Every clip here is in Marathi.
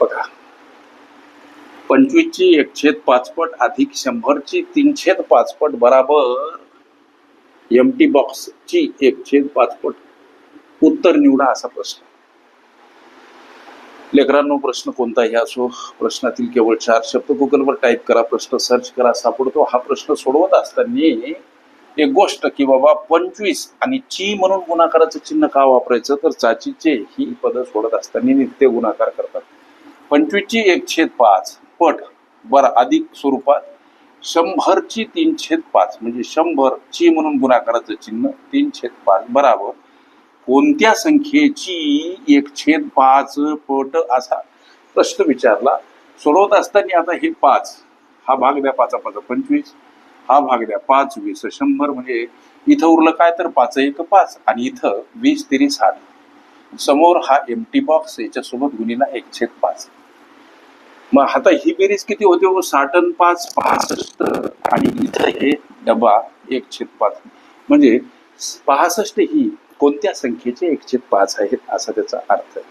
बघा. पंचवीसची छेद पाचपट अधिक शंभरची तीनशे पाचपट बराबर. एम टी बॉक्सची छेद पाचपट उत्तर निवडा असा प्रश्न. लेकरांनो प्रश्न कोणताही असो प्रश्नातील केवळ चार शब्द गुगलवर टाईप करा प्रश्न सर्च करा सापडतो. हा प्रश्न सोडवत असताना एक गोष्ट की बाबा पंचवीस आणि ची म्हणून गुणाकाराचं चिन्ह का वापरायचं? तर चाचीचे ही पद सोडत असताना नित्य गुणाकार करतात. पंचवीसची एक छेद पाच पट बरं अधिक स्वरूपात शंभरची तीन छेद पाच म्हणजे शंभर ची म्हणून गुणाकाराचं चिन्ह तीन छेद पाच बराबर. कोणत्या संख्येची एक छेद पाच पट असा प्रश्न विचारला. सोडवत असताना आता हे पाच हा भाग द्या पाचा पाच पंचवीस हा भाग द्या पाच वीस शंभर म्हणजे इथं उरलं काय तर पाच एक पाच आणि इथं वीस तिरी साठ समोर हा एम टी बॉक्स याच्यासोबत गुणीला एक छेद पाच. मग आता ही बेरीज किती होते? हो साठ पाच. पासष्ट आणि इथं हे डबा एक छेद पाच. म्हणजे पासष्ट ही कोणत्या संख्येचे एक छेद पाच आहेत असा त्याचा अर्थ आहे.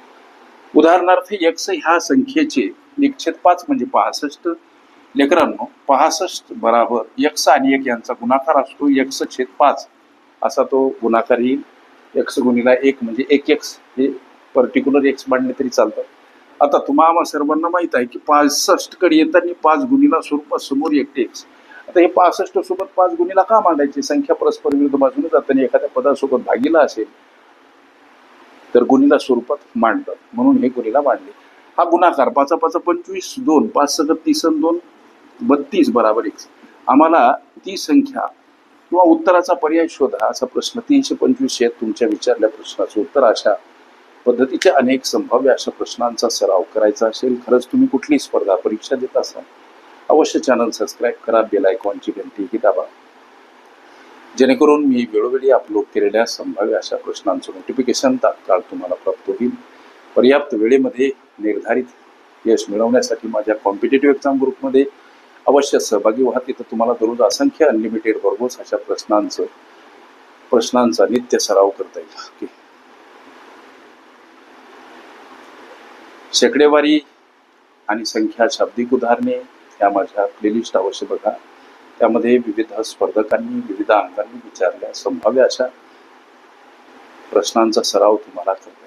उदाहरणार्थ एक्स ह्या संख्येचे एक छेद पाच म्हणजे पासष्ट. लेकरांनो पासष्ट बराबर एक्स आणि एक यांचा गुणाकार असतो एक्स छेद पाच. असा तो गुणाकार येईल एक्स गुणीला एक म्हणजे एक एक्स. हे पर्टिक्युलर एक्स मांडले तरी चालतं. आता तुम्हाला सर्वांना माहीत आहे की पासष्टकडे येताना पाच गुणीला स्वरूपात समोर एकटेच एक्स आता हे पासष्ट सोबत पाच गुणीला का मांडायचे? संख्या परस्पर विरुद्ध बाजूने जाताना एखाद्या पदासोबत भागीला असेल तर गुणीला स्वरूपात मांडतात. म्हणून हे गुणीला मांडले. हा गुणाकार पाचा पाचा पंचवीस दोन पाच सगत तीस दोन बत्तीस बराबर एक. आम्हाला ती संख्या किंवा उत्तराचा पर्याय शोधा असा प्रश्न. तीनशे पंचवीस आहेत तुमच्या विचारल्या प्रश्नाचं उत्तर अशा पद्धतीच्या अनेक संभाव्य अशा प्रश्नांचा सराव करायचा असेल खरंच तुम्ही कुठली स्पर्धा परीक्षा देत असाल अवश्य चॅनल सबस्क्राईब करा बेल आयकॉनची घंटीही दाबा. जेणेकरून मी वेळोवेळी अपलोड केलेल्या संभाव्य अशा प्रश्नांचं नोटिफिकेशन तात्काळ तुम्हाला प्राप्त होईल. पर्याप्त वेळेमध्ये निर्धारित यश मिळवण्यासाठी माझ्या कॉम्पिटेटिव्ह एक्झाम ग्रुपमध्ये अवश्य सहभागी व्हा. तिथं तुम्हाला दररोज असंख्य अनलिमिटेड भरघोस अशा प्रश्नांचं प्रश्नांचा नित्य सराव करता येईल. शेकडेवारी आणि संख्या शाब्दिक उदाहरणे या माझ्या प्लेलिस्ट अवश्य बघा. त्यामध्ये विविध स्पर्धकांनी विविध अंगांनी विचारल्या संभाव्य अशा प्रश्नांचा सराव तुम्हाला करता